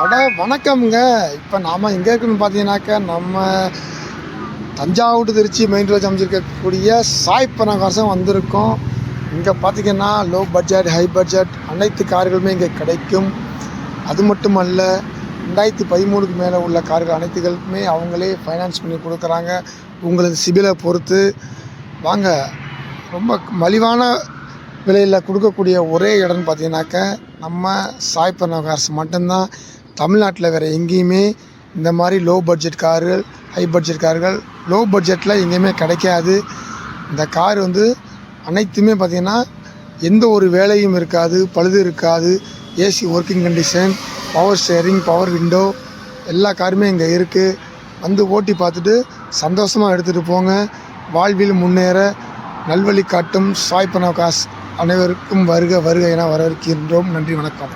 அட வணக்கம்ங்க. இப்போ நாம் எங்கே இருக்குன்னு பார்த்தீங்கன்னாக்கா நம்ம தஞ்சாவூர் திருச்சி மெயின் ரோடு அமைச்சிருக்கக்கூடிய சாய் வந்திருக்கோம். இங்கே பார்த்தீங்கன்னா லோ பட்ஜெட் ஹை பட்ஜெட் அனைத்து கார்களுமே இங்கே கிடைக்கும். அது மட்டுமல்ல ரெண்டாயிரத்தி பதிமூணுக்கு மேலே உள்ள கார்கள் அனைத்துகளுக்குமே அவங்களே ஃபைனான்ஸ் பண்ணி கொடுக்குறாங்க. உங்களது சிபிலை பொறுத்து. வாங்க ரொம்ப மலிவான விலையில் கொடுக்கக்கூடிய ஒரே இடம்னு பார்த்தீங்கன்னாக்க நம்ம சாய் பனகாசு மட்டும்தான். தமிழ்நாட்டில் வேறு எங்கேயுமே இந்த மாதிரி லோ பட்ஜெட் கார்கள் ஹை பட்ஜெட் கார்கள் லோ பட்ஜெட்டில் எங்கேயுமே கிடைக்காது. இந்த கார் வந்து அனைத்துமே பார்த்திங்கன்னா எந்த ஒரு வேலையும் இருக்காது பழுது இருக்காது. AC working condition power steering power window எல்லா காருமே இங்கே இருக்குது வந்து ஓட்டி பார்த்துட்டு சந்தோஷமாக எடுத்துகிட்டு போங்க. வாழ்வில் முன்னேற நல்வழி காட்டும் சாய் காஸ் அனைவருக்கும் வருக வருக என வரவேற்கின்றோம். நன்றி வணக்கம்.